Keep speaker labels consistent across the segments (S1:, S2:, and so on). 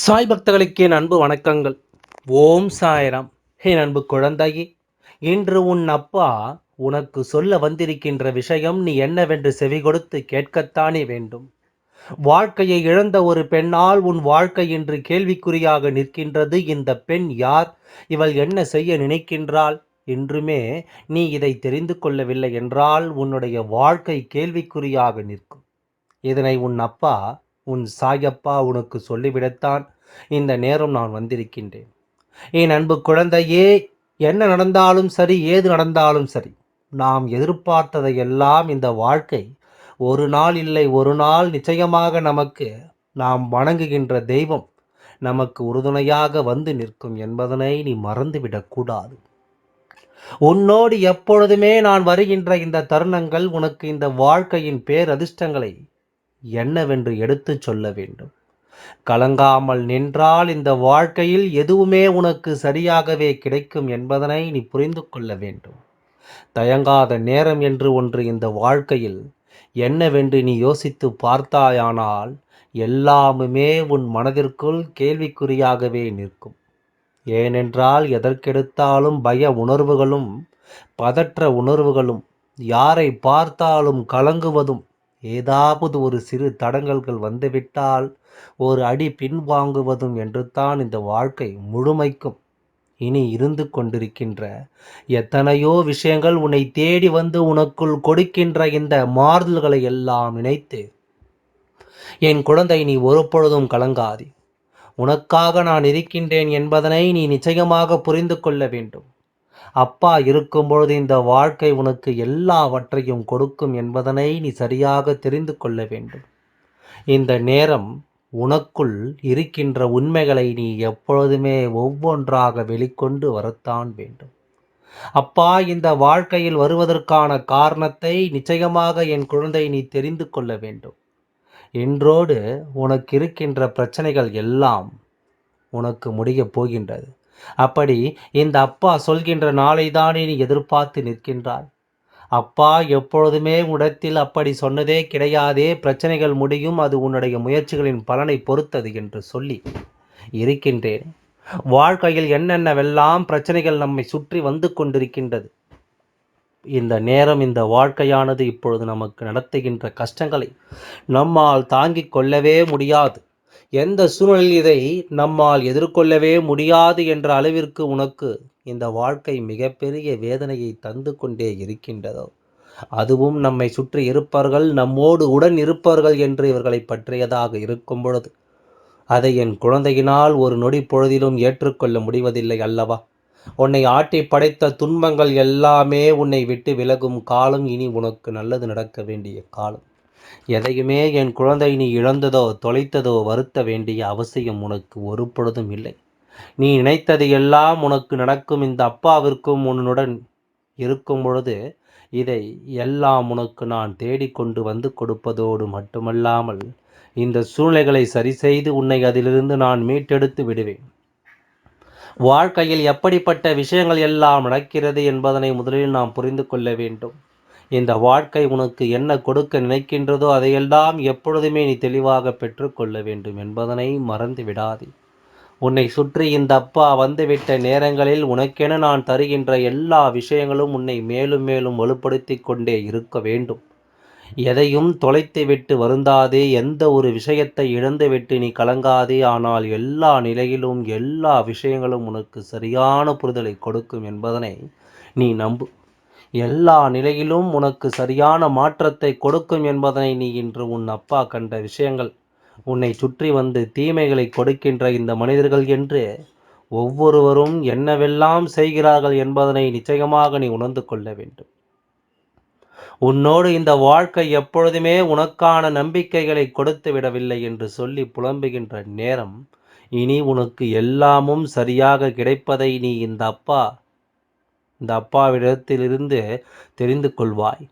S1: சாய் பக்தர்களுக்கு என் அன்பு வணக்கங்கள்
S2: ஓம் சாய்ராம் என் அன்பு குழந்தையே இன்று உன் அப்பா உனக்கு சொல்ல வந்திருக்கின்ற விஷயம் நீ என்னவென்று செவி கொடுத்து கேட்கத்தானே வேண்டும் வாழ்க்கையை இழந்த ஒரு பெண்ணால் உன் வாழ்க்கை என்று கேள்விக்குறியாக நிற்கின்றது இந்த பெண் யார் இவள் என்ன செய்ய நினைக்கின்றாள் என்றுமே நீ இதை தெரிந்து கொள்ளவில்லை என்றால் உன்னுடைய வாழ்க்கை கேள்விக்குறியாக நிற்கும் இதனை உன் அப்பா உன் சாயப்பா உனக்கு சொல்லிவிடத்தான் இந்த நேரம் நான் வந்திருக்கின்றேன் என் அன்பு குழந்தையே என்ன நடந்தாலும் சரி ஏது நடந்தாலும் சரி நாம் எதிர்பார்த்ததையெல்லாம் இந்த வாழ்க்கை ஒரு நாள் இல்லை ஒரு நாள் நிச்சயமாக நமக்கு நாம் வணங்குகின்ற தெய்வம் நமக்கு உறுதுணையாக வந்து நிற்கும் என்பதனை நீ மறந்துவிடக்கூடாது உன்னோடு எப்பொழுதுமே நான் வருகின்ற இந்த தருணங்கள் உனக்கு இந்த வாழ்க்கையின் பேரதிர்ஷ்டங்களை என்னவென்று எடுத்துச் சொல்ல வேண்டும் கலங்காமல் நின்றால் இந்த வாழ்க்கையில் எதுவுமே உனக்கு சரியாகவே கிடைக்கும் என்பதனை நீ புரிந்து கொள்ள வேண்டும் தயங்காத நேரம் என்று ஒன்று இந்த வாழ்க்கையில் என்னவென்று நீ யோசித்து பார்த்தாயானால் எல்லாமுமே உன் மனதிற்குள் கேள்விக்குறியாகவே நிற்கும் ஏனென்றால் எதற்கெடுத்தாலும் பய உணர்வுகளும் பதற்ற உணர்வுகளும் யாரை பார்த்தாலும் கலங்குவதும் ஏதாவது ஒரு சிறு தடங்கல்கள் வந்துவிட்டால் ஒரு அடி பின்வாங்குவதும் என்று தான் இந்த வாழ்க்கை முழுமைக்கும் இனி இருந்து கொண்டிருக்கின்ற எத்தனையோ விஷயங்கள் உன்னை தேடி வந்து உனக்குள் கொடுக்கின்ற இந்த மாறுதல்களை எல்லாம் நினைத்து என் குழந்தை நீ ஒருபொழுதும் கலங்காதி உனக்காக நான் இருக்கின்றேன் என்பதனை நீ நிச்சயமாக புரிந்து கொள்ள வேண்டும் அப்பா இருக்கும்பொழுது இந்த வாழ்க்கை உனக்கு எல்லாவற்றையும் கொடுக்கும் என்பதனை நீ சரியாக தெரிந்து கொள்ள வேண்டும் இந்த நேரம் உனக்குள் இருக்கின்ற உண்மைகளை நீ எப்பொழுதுமே ஒவ்வொன்றாக வெளிக்கொண்டு வரத்தான் வேண்டும் அப்பா இந்த வாழ்க்கையில் வருவதற்கான காரணத்தை நிச்சயமாக என் குழந்தை நீ தெரிந்து கொள்ள வேண்டும் என்றோடு உனக்கு இருக்கின்ற பிரச்சனைகள் எல்லாம் உனக்கு முடியப் போகின்றது அப்படி இந்த அப்பா சொல்கின்ற நாளைதானே நீ எதிர்பார்த்து நிற்கின்றாய் அப்பா எப்பொழுதுமே உடத்தில் அப்படி சொன்னதே கிடையாதே பிரச்சனைகள் முடியும் அது உன்னுடைய முயற்சிகளின் பலனை பொறுத்தது என்று சொல்லி இருக்கின்றேன் வாழ்க்கையில் என்னென்னவெல்லாம் பிரச்சனைகள் நம்மை சுற்றி வந்து கொண்டிருக்கின்றது இந்த நேரம் இந்த வாழ்க்கையானது இப்பொழுது நமக்கு நடத்துகின்ற கஷ்டங்களை நம்மால் தாங்கிக் கொள்ளவே முடியாது எந்த சூழலில் இதை நம்மால் எதிர்கொள்ளவே முடியாது என்ற அளவிற்கு உனக்கு இந்த வாழ்க்கை மிகப்பெரிய வேதனையை தந்து கொண்டே இருக்கின்றதோ அதுவும் நம்மை சுற்றி இருப்பார்கள் நம்மோடு உடன் இருப்பார்கள் என்று இவர்களை பற்றியதாக இருக்கும் பொழுது அதை என் குழந்தையினால் ஒரு நொடி பொழுதிலும் ஏற்றுக்கொள்ள முடிவதில்லை அல்லவா உன்னை ஆட்டி படைத்த துன்பங்கள் எல்லாமே உன்னை விட்டு விலகும் காலம் இனி உனக்கு நல்லது நடக்க வேண்டிய காலம் எதையுமே என் குழந்தை நீ இழந்ததோ தொலைத்ததோ வருத்த வேண்டிய அவசியம் உனக்கு ஒரு பொழுதும் இல்லை நீ நினைத்தது எல்லாம் உனக்கு நடக்கும் இந்த அப்பாவிற்கும் உன்னுடன் இருக்கும் பொழுது இதை எல்லாம் உனக்கு நான் தேடிக்கொண்டு வந்து கொடுப்பதோடு மட்டுமல்லாமல் இந்த சூழ்நிலைகளை சரி செய்து உன்னை அதிலிருந்து நான் மீட்டெடுத்து விடுவேன் வாழ்க்கையில் எப்படிப்பட்ட விஷயங்கள் எல்லாம் நடக்கிறது என்பதனை முதலில் நாம் புரிந்து கொள்ள வேண்டும் இந்த வாழ்க்கை உனக்கு என்ன கொடுக்க நினைக்கின்றதோ அதையெல்லாம் எப்பொழுதுமே நீ தெளிவாக பெற்றுக்கொள்ள வேண்டும் என்பதனை மறந்து விடாதே உன்னை சுற்றி இந்த அப்பா வந்துவிட்ட நேரங்களில் உனக்கென நான் தருகின்ற எல்லா விஷயங்களும் உன்னை மேலும் மேலும் வலுப்படுத்தி கொண்டே இருக்க வேண்டும் எதையும் தொலைத்துவிட்டு வருந்தாதே எந்த ஒரு விஷயத்தை இழந்துவிட்டு நீ கலங்காதே ஆனால் எல்லா நிலையிலும் எல்லா விஷயங்களும் உனக்கு சரியான புரிதலை கொடுக்கும் என்பதனை நீ நம்பு எல்லா நிலையிலும் உனக்கு சரியான மாற்றத்தை கொடுக்கும் என்பதனை நீ இன்று உன் அப்பா கண்ட விஷயங்கள் உன்னை சுற்றி வந்து தீமைகளை கொடுக்கின்ற இந்த மனிதர்கள் என்று ஒவ்வொருவரும் என்னவெல்லாம் செய்கிறார்கள் என்பதனை நிச்சயமாக நீ உணர்ந்து கொள்ள வேண்டும் உன்னோடு இந்த வாழ்க்கை எப்பொழுதுமே உனக்கான நம்பிக்கைகளை கொடுத்து விடவில்லை என்று சொல்லி புலம்புகின்ற நேரம் இனி உனக்கு எல்லாமும் சரியாக கிடைப்பதை நீ இந்த அப்பா இந்த அப்பாவிடத்திலிருந்து தெரிந்து கொள்வாய்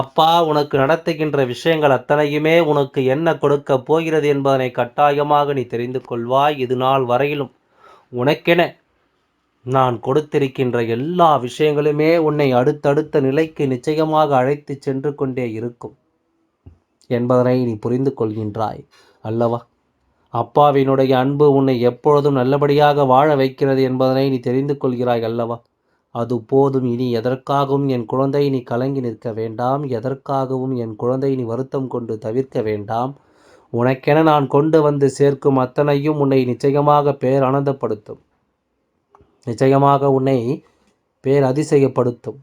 S2: அப்பா உனக்கு நடத்துகின்ற விஷயங்கள் அத்தனையுமே உனக்கு என்ன கொடுக்க போகிறது என்பதனை கட்டாயமாக நீ தெரிந்து கொள்வாய் இது நாள் வரையிலும் உனக்கென நான் கொடுத்திருக்கின்ற எல்லா விஷயங்களுமே உன்னை அடுத்தடுத்த நிலைக்கு நிச்சயமாக அழைத்து சென்று கொண்டே இருக்கும் என்பதனை நீ புரிந்து கொள்கின்றாய் அல்லவா அப்பாவினுடைய அன்பு உன்னை எப்பொழுதும் நல்லபடியாக வாழ வைக்கிறது என்பதனை நீ தெரிந்து கொள்கிறாய் அல்லவா அது போதும் இனி எதற்காகவும் என் குழந்தை நீ கலங்கி நிற்க வேண்டாம் எதற்காகவும் என் குழந்தை நீ வருத்தம் கொண்டு தவிர்க்க வேண்டாம் உனக்கென நான் கொண்டு வந்து சேர்க்கும் அத்தனையும் உன்னை நிச்சயமாக பேர் ஆனந்தப்படுத்தும் நிச்சயமாக உன்னை பேர் அதிசயப்படுத்தும்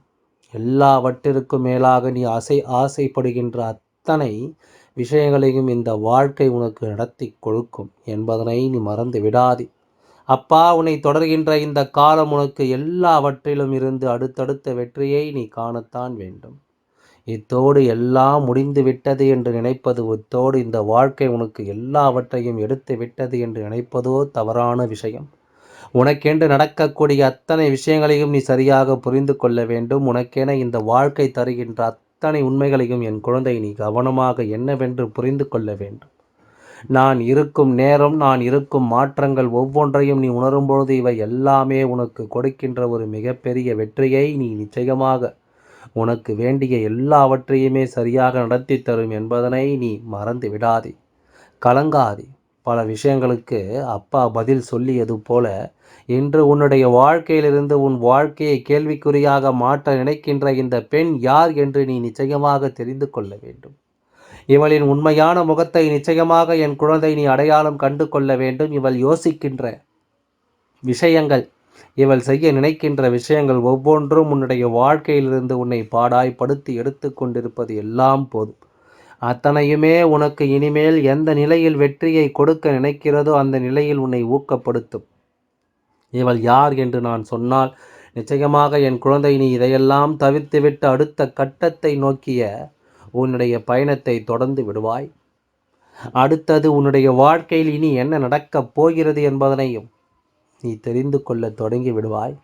S2: எல்லாவற்றிற்கும் மேலாக நீ ஆசை ஆசைப்படுகின்ற அத்தனை விஷயங்களையும் இந்த வாழ்க்கை உனக்கு நடத்தி கொடுக்கும் என்பதனை நீ மறந்து விடாதே அப்பா உன்னை தொடர்கின்ற இந்த காலம் உனக்கு எல்லாவற்றிலும் இருந்து அடுத்தடுத்த வெற்றியை நீ காணத்தான் வேண்டும் இத்தோடு எல்லாம் முடிந்து விட்டது என்று நினைப்பது இத்தோடு இந்த வாழ்க்கை உனக்கு எல்லாவற்றையும் எடுத்து விட்டது என்று நினைப்பதோ தவறான விஷயம் உனக்கென்று நடக்கக்கூடிய அத்தனை விஷயங்களையும் நீ சரியாக புரிந்து கொள்ள வேண்டும் உனக்கென இந்த வாழ்க்கை தருகின்ற அத்தனை உண்மைகளையும் என் குழந்தை நீ கவனமாக என்னவென்று புரிந்து கொள்ள வேண்டும் நான் இருக்கும் நேரம் நான் இருக்கும் மாற்றங்கள் ஒவ்வொன்றையும் நீ பொழுது இவை எல்லாமே உனக்கு கொடுக்கின்ற ஒரு மிகப்பெரிய வெற்றியை நீ நிச்சயமாக உனக்கு வேண்டிய எல்லாவற்றையுமே சரியாக நடத்தி தரும் என்பதனை நீ மறந்து விடாதே கலங்காதே பல விஷயங்களுக்கு அப்பா பதில் சொல்லியது போல இன்று உன்னுடைய வாழ்க்கையிலிருந்து உன் வாழ்க்கையை கேள்விக்குறியாக மாற்ற நினைக்கின்ற இந்த பெண் யார் என்று நீ நிச்சயமாக தெரிந்து கொள்ள வேண்டும் இவளின் உண்மையான முகத்தை நிச்சயமாக என் குழந்தை நீ அடையாளம் கண்டு கொள்ள வேண்டும் இவள் யோசிக்கின்ற விஷயங்கள் இவள் செய்ய நினைக்கின்ற விஷயங்கள் ஒவ்வொன்றும் உன்னுடைய வாழ்க்கையிலிருந்து உன்னை பாடாய்ப்படுத்தி எடுத்து கொண்டிருப்பது எல்லாம் போதும் அத்தனையுமே உனக்கு இனிமேல் எந்த நிலையில் வெற்றியை கொடுக்க நினைக்கிறதோ அந்த நிலையில் உன்னை ஊக்கப்படுத்தும் இவள் யார் என்று நான் சொன்னால் நிச்சயமாக என் குழந்தை நீ இதையெல்லாம் தவிர்த்துவிட்டு அடுத்த கட்டத்தை நோக்கிய உன்னுடைய பயணத்தை தொடர்ந்து விடுவாய் அடுத்தது உன்னுடைய வாழ்க்கையில் இனி என்ன நடக்கப் போகிறது என்பதனையும் நீ தெரிந்து கொள்ள தொடங்கி விடுவாய்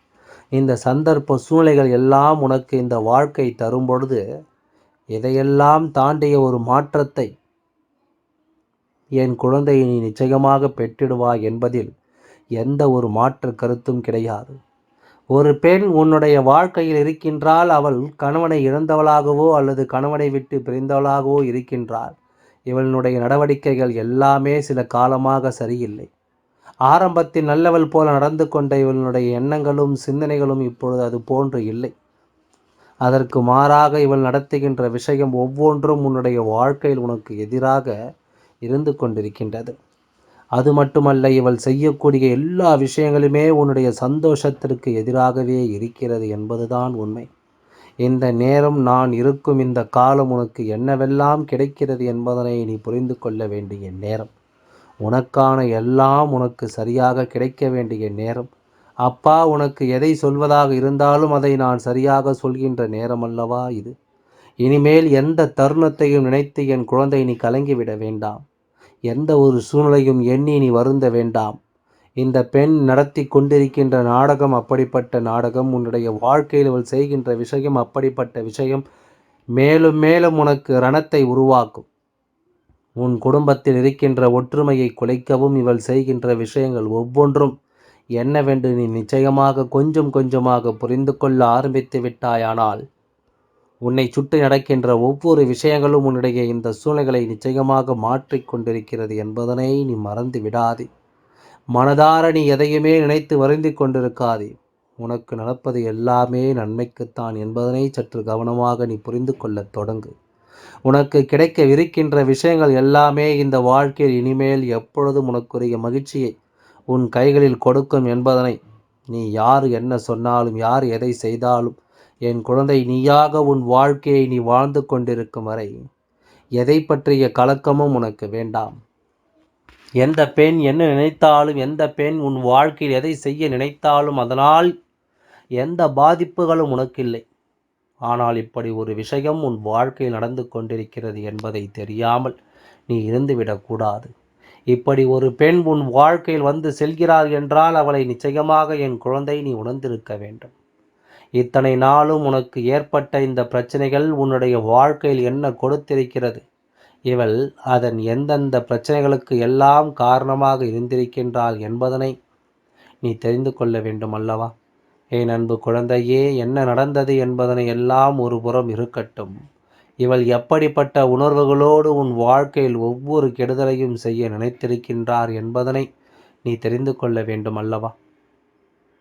S2: இந்த சந்தர்ப்ப சூழ்நிலைகள் எல்லாம் உனக்கு இந்த வாழ்க்கை தரும் பொழுது இதையெல்லாம் தாண்டிய ஒரு மாற்றத்தை என் குழந்தையை நீ நிச்சயமாக பெற்றிடுவாய் என்பதில் எந்த ஒரு மாற்று கருத்தும் கிடையாது ஒரு பெண் உன்னுடைய வாழ்க்கையில் இருக்கின்றால் அவள் கணவனை இழந்தவளாகவோ அல்லது கணவனை விட்டு பிரிந்தவளாகவோ இருக்கின்றாள் இவளுடைய நடவடிக்கைகள் எல்லாமே சில காலமாக சரியில்லை ஆரம்பத்தில் நல்லவள் போல நடந்து கொண்ட இவளுடைய எண்ணங்களும் சிந்தனைகளும் இப்பொழுது அது போன்று இல்லை அதற்கு மாறாக இவள் நடத்துகின்ற விஷயம் ஒவ்வொன்றும் உன்னுடைய வாழ்க்கையில் உனக்கு எதிராக இருந்து கொண்டிருக்கின்றது அது மட்டுமல்ல இவள் செய்யக்கூடிய எல்லா விஷயங்களுமே உன்னுடைய சந்தோஷத்திற்கு எதிராகவே இருக்கிறது என்பதுதான் உண்மை இந்த நேரம் நான் இருக்கும் இந்த காலம் உனக்கு என்னவெல்லாம் கிடைக்கிறது என்பதனை நீ புரிந்து கொள்ள வேண்டிய நேரம் உனக்கான எல்லாம் உனக்கு சரியாக கிடைக்க வேண்டிய நேரம் அப்பா உனக்கு எதை சொல்வதாக இருந்தாலும் அதை நான் சரியாக சொல்கின்ற நேரம் அல்லவா இது இனிமேல் எந்த தருணத்தையும் நினைத்து என் குழந்தை நீ கலங்கிவிட வேண்டாம் எந்த ஒரு சூழ்நிலையும் எண்ணி நீ வருந்த வேண்டாம் இந்த பெண் நடத்தி கொண்டிருக்கின்ற நாடகம் அப்படிப்பட்ட நாடகம் உன்னுடைய வாழ்க்கையில் அவள் செய்கின்ற விஷயம் அப்படிப்பட்ட விஷயம் மேலும் மேலும் உனக்கு ரணத்தை உருவாக்கும் உன் குடும்பத்தில் இருக்கின்ற ஒற்றுமையை குலைக்கவும் இவள் செய்கின்ற விஷயங்கள் ஒவ்வொன்றும் என்னவென்று நீ நிச்சயமாக கொஞ்சம் கொஞ்சமாக புரிந்து கொள்ள ஆரம்பித்து விட்டாயானால் உன்னை சுட்டு நடக்கின்ற ஒவ்வொரு விஷயங்களும் உன்னுடைய இந்த சூழ்நிலைகளை நிச்சயமாக மாற்றிக்கொண்டிருக்கிறது என்பதனை நீ மறந்து விடாது மனதார நீ எதையுமே நினைத்து வருந்தி கொண்டிருக்காதே உனக்கு நடப்பது எல்லாமே நன்மைக்குத்தான் என்பதனை சற்று கவனமாக நீ புரிந்து கொள்ளத் தொடங்கு உனக்கு கிடைக்கவிருக்கின்ற விஷயங்கள் எல்லாமே இந்த வாழ்க்கையில் இனிமேல் எப்பொழுதும் உனக்குரிய மகிழ்ச்சியை உன் கைகளில் கொடுக்கும் என்பதனை நீ யார் என்ன சொன்னாலும் யார் எதை செய்தாலும் என் குழந்தை நீயாக உன் வாழ்க்கையை நீ வாழ்ந்து கொண்டிருக்கும் வரை எதை பற்றிய கலக்கமும் உனக்கு வேண்டாம் எந்த பெண் என்ன நினைத்தாலும் எந்த பெண் உன் வாழ்க்கையில் எதை செய்ய நினைத்தாலும் அதனால் எந்த பாதிப்புகளும் உனக்கு இல்லை ஆனால் இப்படி ஒரு விஷயம் உன் வாழ்க்கையில் நடந்து கொண்டிருக்கிறது என்பதை தெரியாமல் நீ இருந்துவிடக்கூடாது இப்படி ஒரு பெண் உன் வாழ்க்கையில் வந்து செல்கிறார் என்றால் அவளை நிச்சயமாக என் குழந்தை நீ உணர்ந்திருக்க வேண்டும் இத்தனை நாளும் உனக்கு ஏற்பட்ட இந்த பிரச்சனைகள் உன்னுடைய வாழ்க்கையில் என்ன கொடுத்திருக்கிறது இவள் அதன் எந்தெந்த பிரச்சனைகளுக்கு எல்லாம் காரணமாக இருந்திருக்கின்றாள் என்பதனை நீ தெரிந்து கொள்ள வேண்டும் அல்லவா என் அன்பு குழந்தையே என்ன நடந்தது என்பதனை எல்லாம் ஒரு புறம் இருக்கட்டும் இவள் எப்படிப்பட்ட உணர்வுகளோடு உன் வாழ்க்கையில் ஒவ்வொரு கெடுதலையும் செய்ய நினைத்திருக்கின்றார் என்பதனை நீ தெரிந்து கொள்ள வேண்டும் அல்லவா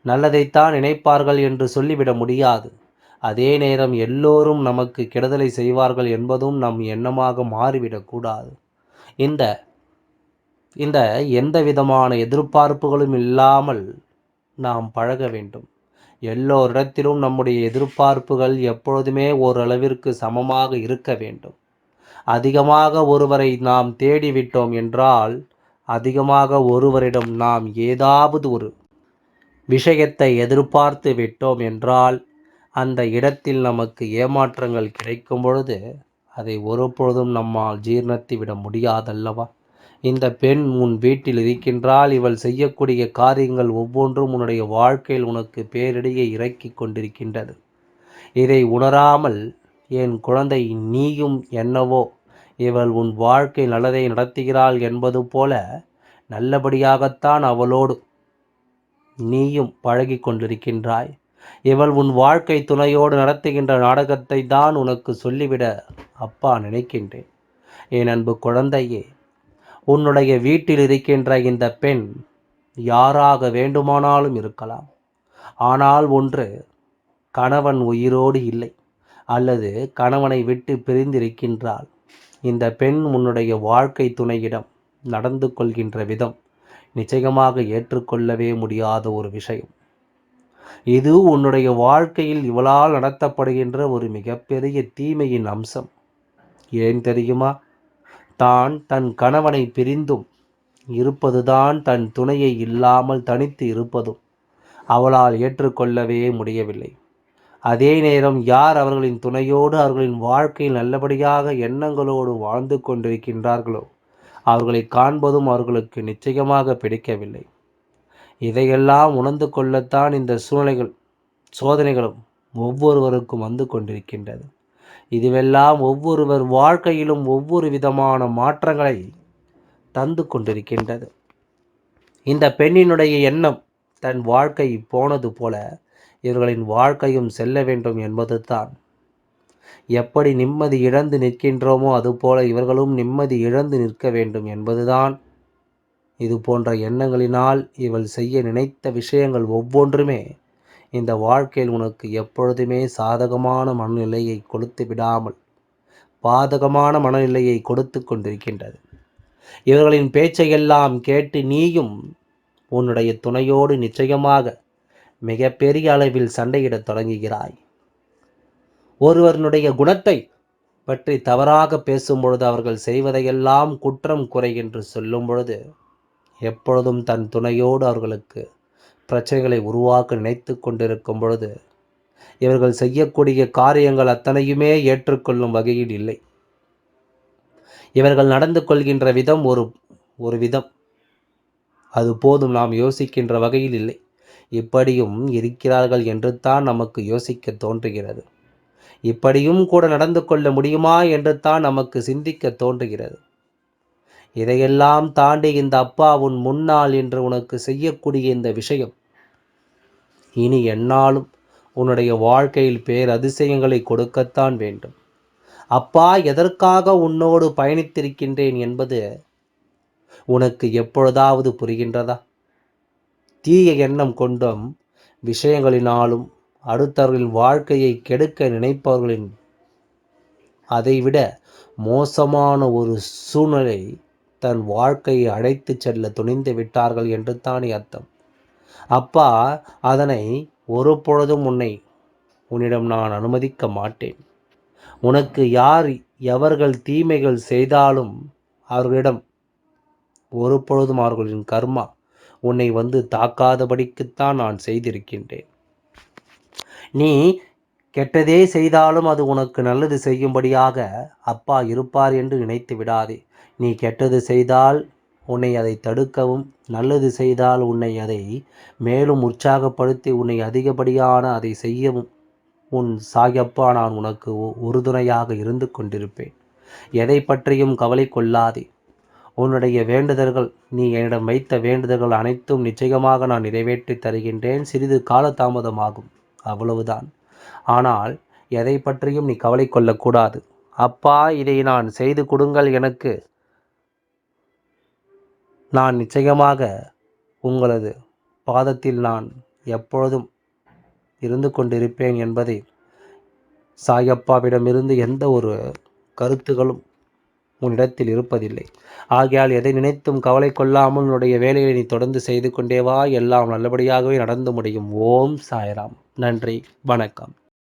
S2: நல்லதைத்தான் நினைப்பார்கள் என்று சொல்லிவிட முடியாது அதே நேரம் எல்லோரும் நமக்கு கெடுதலை செய்வார்கள் என்பதும் நம் எண்ணமாக மாறிவிடக்கூடாது இந்த இந்த எந்த விதமான எதிர்பார்ப்புகளும் இல்லாமல் நாம் பழக வேண்டும் எல்லோரிடத்திலும் நம்முடைய எதிர்பார்ப்புகள் எப்பொழுதுமே ஓரளவிற்கு சமமாக இருக்க வேண்டும் அதிகமாக ஒருவரை நாம் தேடிவிட்டோம் என்றால் அதிகமாக ஒருவரிடம் நாம் ஏதாவது ஒரு விஷயத்தை எதிர்பார்த்து விட்டோம் என்றால் அந்த இடத்தில் நமக்கு ஏமாற்றங்கள் கிடைக்கும் பொழுது அதை ஒருபொழுதும் நம்மால் ஜீர்ணித்து விட முடியாதல்லவா இந்த பெண் உன் வீட்டில் இருக்கின்றால் இவள் செய்யக்கூடிய காரியங்கள் ஒவ்வொன்றும் உன்னுடைய வாழ்க்கையில் உனக்கு பேரிடையே இறக்கி கொண்டிருக்கின்றது இதை உணராமல் என் குழந்தை நீயும் என்னவோ இவள் உன் வாழ்க்கை நல்லதை நடத்துகிறாள் என்பது போல நல்லபடியாகத்தான் அவளோடு நீயும் பழகி கொண்டிருக்கின்றாய் இவள் உன் வாழ்க்கை துணையோடு நடத்துகின்ற நாடகத்தை தான் உனக்கு சொல்லிவிட அப்பா நினைக்கின்றேன் என் அன்பு குழந்தையே உன்னுடைய வீட்டில் இருக்கின்ற இந்த பெண் யாராக வேண்டுமானாலும் இருக்கலாம் ஆனால் ஒன்று கணவன் உயிரோடு இல்லை அல்லது கணவனை விட்டு பிரிந்திருக்கின்றாள் இந்த பெண் உன்னுடைய வாழ்க்கை துணையிடம் நடந்து கொள்கின்ற விதம் நிச்சயமாக ஏற்றுக்கொள்ளவே முடியாத ஒரு விஷயம் இது உன்னுடைய வாழ்க்கையில் இவளால் நடத்தப்படுகின்ற ஒரு மிகப்பெரிய தீமையின் அம்சம் ஏன் தெரியுமா தான் தன் கணவனை பிரிந்தும் இருப்பதுதான் தன் துணையை இல்லாமல் தனித்து இருப்பதும் அவளால் ஏற்றுக்கொள்ளவே முடியவில்லை அதே நேரம் யார் அவர்களின் துணையோடு அவர்களின் வாழ்க்கையில் நல்லபடியாக எண்ணங்களோடு வாழ்ந்து கொண்டிருக்கின்றார்களோ அவர்களை காண்பதும் அவர்களுக்கு நிச்சயமாக பிடிக்கவில்லை இதையெல்லாம் உணர்ந்து கொள்ளத்தான் இந்த சூழ்நிலைகள் சோதனைகளும் ஒவ்வொருவருக்கும் வந்து கொண்டிருக்கின்றது இதுவெல்லாம் ஒவ்வொருவர் வாழ்க்கையிலும் ஒவ்வொரு விதமான மாற்றங்களை தந்து கொண்டிருக்கின்றது இந்த பெண்ணினுடைய எண்ணம் தன் வாழ்க்கை போனது போல இவர்களின் வாழ்க்கையும் செல்ல வேண்டும் என்பது தான் எப்படி நிம்மதி இழந்து நிற்கின்றோமோ அதுபோல இவர்களும் நிம்மதி இழந்து நிற்க வேண்டும் என்பதுதான் இது போன்ற எண்ணங்களினால் இவள் செய்ய நினைத்த விஷயங்கள் ஒவ்வொன்றுமே இந்த வாழ்க்கையில் உனக்கு எப்பொழுதுமே சாதகமான மனநிலையை கொடுத்து விடாமல் பாதகமான மனநிலையை கொடுத்து கொண்டிருக்கின்றது இவர்களின் பேச்சையெல்லாம் கேட்டு நீயும் உன்னுடைய துணையோடு நிச்சயமாக மிகப்பெரிய அளவில் சண்டையிடத் தொடங்குகிறாய் ஒருவனுடைய குணத்தை பற்றி தவறாக பேசும் பொழுது அவர்கள் செய்வதையெல்லாம் குற்றம் குறை என்று சொல்லும் பொழுது எப்பொழுதும் தன் துணையோடு அவர்களுக்கு பிரச்சனைகளை உருவாக்க நினைத்து கொண்டிருக்கும் பொழுது இவர்கள் செய்யக்கூடிய காரியங்கள் அத்தனையுமே ஏற்றுக்கொள்ளும் வகையில் இல்லை இவர்கள் நடந்து கொள்கின்ற விதம் ஒரு ஒரு விதம் அது போதும் நாம் யோசிக்கின்ற வகையில் இல்லை இப்படியும் இருக்கிறார்கள் என்று தான் நமக்கு யோசிக்க தோன்றுகிறது இப்படியும் கூட நடந்து கொள்ள முடியுமா என்று தான் நமக்கு சிந்திக்க தோன்றுகிறது இதையெல்லாம் தாண்டி இந்த அப்பா உன் முன்னால் என்று உனக்கு செய்யக்கூடிய இந்த விஷயம் இனி என்னாலும் உன்னுடைய வாழ்க்கையில் பேர் அதிசயங்களை கொடுக்கத்தான் வேண்டும் அப்பா எதற்காக உன்னோடு பயணித்திருக்கின்றேன் என்பது உனக்கு எப்பொழுதாவது புரிகின்றதா தீய எண்ணம் கொண்டும் விஷயங்களினாலும் அடுத்தவர்களின் வாழ்க்கையை கெடுக்க நினைப்பவர்களின் அதைவிட மோசமான ஒரு சூழ்நிலை தன் வாழ்க்கையை அழைத்து செல்ல துணிந்து விட்டார்கள் என்று தானே அர்த்தம் அப்பா அதனை ஒரு பொழுதும் உன்னை உன்னிடம் நான் அனுமதிக்க மாட்டேன் உனக்கு யார் எவர்கள் தீமைகள் செய்தாலும் அவர்களிடம் ஒரு பொழுதும் அவர்களின் கர்மா உன்னை வந்து தாக்காதபடிக்குத்தான் நான் செய்திருக்கின்றேன் நீ கெட்டதே செய்தாலும் அது உனக்கு நல்லது செய்யும்படியாக அப்பா இருப்பார் என்று நினைத்து விடாதே நீ கெட்டது செய்தால் உன்னை அதை தடுக்கவும் நல்லது செய்தால் உன்னை அதை மேலும் உற்சாகப்படுத்தி உன்னை அதிகப்படியான அதை செய்யவும் உன் சாயப்பா நான் உனக்கு உறுதுணையாக இருந்து கொண்டிருப்பேன் எதை பற்றியும் கவலை கொள்ளாதே உன்னுடைய வேண்டுதல்கள் நீ என்னிடம் வைத்த வேண்டுதல்கள் அனைத்தும் நிச்சயமாக நான் நிறைவேற்றி தருகின்றேன் சிறிது கால தாமதமாகும் அவ்வளவுதான் ஆனால் எதை பற்றியும் நீ கவலை கொள்ளக்கூடாது அப்பா இதை நான் செய்து கொடுங்கள் எனக்கு நான் நிச்சயமாக உங்களது பாதத்தில் நான் எப்பொழுதும் இருந்து கொண்டிருப்பேன் என்பதை சாயப்பாவிடமிருந்து எந்த ஒரு கருத்துகளும் உன்னிடத்தில் இருப்பதில்லை ஆகையால் எதை நினைத்தும் கவலை கொள்ளாமல் உன்னுடைய வேலையை நீ தொடர்ந்து செய்து கொண்டே எல்லாம் நல்லபடியாகவே நடந்து முடியும் ஓம் சாய்ராம் நன்றி வணக்கம்